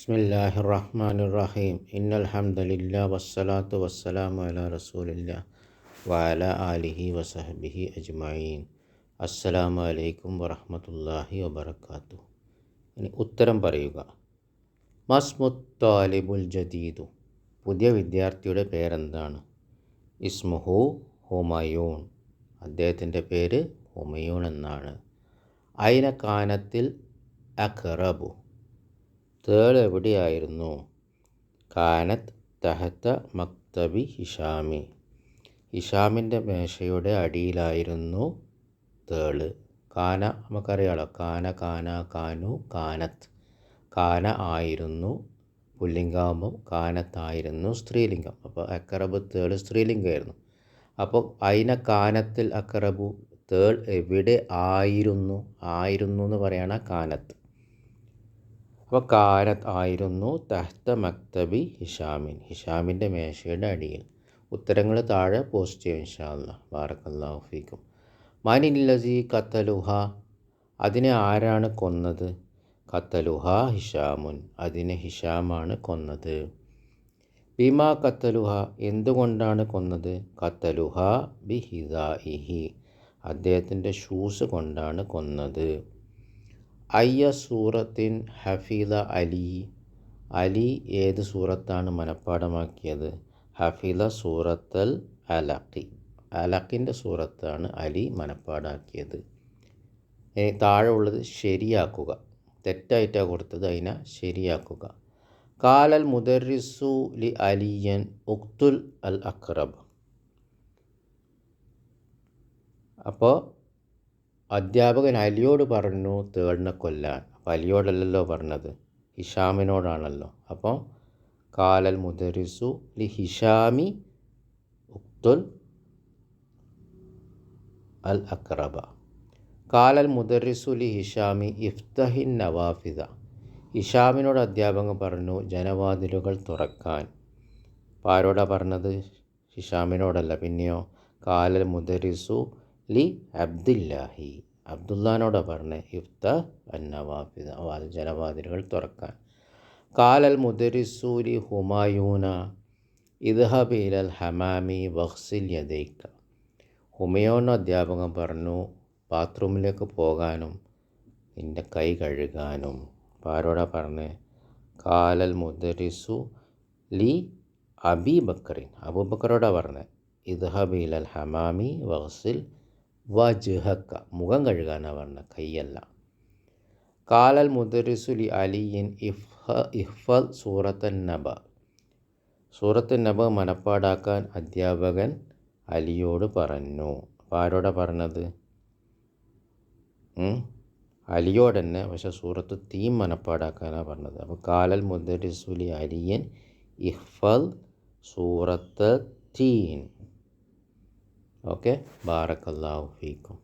ബിസ്മില്ലാഹി റഹ്മാൻ റഹീം ഇന്നൽ ഹംദലില്ല വസ്സലാത്തു വസ്സലാമു അല റസൂലില്ല വഅല ആലിഹി വസഹബിഹി അജ്മഈൻ. അസ്സലാമു അലൈക്കും വറഹ്മത്തുള്ളാഹി വബറകാത്തു. ഇനി ഉത്തരം പറയുക. മസ്മുത്താലിബുൽ ജദീദു. പുതിയ വിദ്യാർത്ഥിയുടെ പേരെന്താണ്? ഇസ്മുഹു ഹുമയൂൺ. അദ്ദേഹത്തിന്റെ പേര് ഹുമയൂൺ എന്നാണ്. അയിനക്കാനത്തിൽ അഖറബു. തേൾ എവിടെയായിരുന്നു കാനത്ത് തഹത്ത മക്തബി ഹിഷാമി. ഹിഷാമിന്റെ മേശയുടെ അടിയിലായിരുന്നു തേൾ. കാന നമുക്കറിയാലോ കാന കാന കാനു കാനത്ത്. കാന ആയിരുന്നു പുല്ലിംഗാകുമ്പം കാനത്തായിരുന്നു സ്ത്രീലിംഗം. അപ്പോൾ അക്കറബ് തേൾ സ്ത്രീലിംഗമായിരുന്നു. അപ്പോൾ അയിന കാനത്തിൽ അക്കറബു തേൾ എവിടെ ആയിരുന്നു? ആയിരുന്നു എന്ന് പറയണ കാനത്ത്. കാനത്ത് ആയിരുന്നു തഹ്ത മക്തബി ഹിഷാമിൻ. ഹിഷാമിന്റെ മേശയുടെ അടിയിൽ. ഉത്തരങ്ങൾ താഴെ പോസ്റ്റ് ചെയ്യും ഇൻഷാല്ല ബാറക്കല്ലാഹു ഫീക്കും. മനില്ലസി കത്തലുഹ. അതിനെ ആരാണ് കൊന്നത്? കത്തലുഹ ഹിഷാമുൻ. അതിനെ ഹിഷാമാണ് കൊന്നത്. ബിമാ കത്തലുഹ എന്തുകൊണ്ടാണ് കൊന്നത്? കത്തലുഹ ബി ഹിദാഇഹി അദ്ദേഹത്തിന്റെ ഷൂസ് കൊണ്ടാണ് കൊന്നത്. അയ്യ സൂറത്തിൻ ഹഫീദ അലി. അലി ഏത് സൂറത്താണ് മനഃപ്പാടമാക്കിയത്? ഹഫീദ സൂറത്തൽ അലഖി. അലഖിന്റെ സൂറത്താണ് അലി മനഃപ്പാടാക്കിയത്. താഴെ ഉള്ളത് ശരിയാക്കുക. തെറ്റായിട്ടാണ് കൊടുത്തത് അതിനെ ശരിയാക്കുക. കാലൽ മുദറിസു ലി അലിയൻ ഉക്തുൽ അൽ അക്രബ് അപ്പോൾ അധ്യാപകൻ അലിയോട് പറഞ്ഞു തേടിനെ കൊല്ലാൻ. അപ്പോൾ അലിയോടല്ലല്ലോ പറഞ്ഞത്? ഹിഷാമിനോടാണല്ലോ. അപ്പോൾ കാലൽ മുദരിസു ലി ഹിഷാമി ഉക്തുൽ അൽ അക്രബ. കാലൽ മുദരിസു ലി ഹിഷാമി ഇഫ്തഹിൻ നവാഫിദ. ഹിഷാമിനോട് അധ്യാപകൻ പറഞ്ഞു ജനവാതിലുകൾ തുറക്കാൻ. അപ്പോൾ ആരോടാ പറഞ്ഞത്? ഹിഷാമിനോടല്ല പിന്നെയോ? കാലൽ മുദറിസു ലി അബ്ദുല്ലാഹി. അബ്ദുല്ലാനോടാ പറഞ്ഞത് യുഫ്ത അന്നവാഫിദ ജനവാതിലുകൾ തുറക്കാൻ. കാലൽ മുദരിസൂലി ഹുമായൂന ഇദ്ഹബ് ഇലൽ ഹമാമി വഹ്സിൽ യദൈക്ക ഹുമയോൻ അധ്യാപകൻ പറഞ്ഞു ബാത്റൂമിലേക്ക് പോകാനും നിന്റെ കൈ കഴുകാനും അപ്പോൾ ആരോടാ പറഞ്ഞത് കാലൽ മുദരിസു ലി അബി ബക്കറിൻ. അബൂബക്കറോടാ പറഞ്ഞത് ഇദ്ഹബ് ഇലൽ ഹമാമി വഖ്സിൽ വജ്ഹക്ക മുഖം കഴുകാനാണ് കൈയല്ല കാലൽ മുദരിസുലി അലിയൻ ഇഫ്ഹ ഇഹ്ഫൽ സൂറത്തൻ നബ. സൂറത്ത് നബ മനപ്പാടാക്കാൻ അധ്യാപകൻ അലിയോട് പറഞ്ഞു. അപ്പോൾ ആരോടാ പറഞ്ഞത്? അലിയോട് തന്നെ പക്ഷെ സൂറത്ത് തീം മനപ്പാടാക്കാനാണ് പറഞ്ഞത്. അപ്പോൾ കാലൽ മുദരിസുലി അലിയൻ ഇഹ്ഫൽ സൂറത്ത് തീൻ ഓക്കെ ബാറക്കല്ലാഹു ഫീക്കും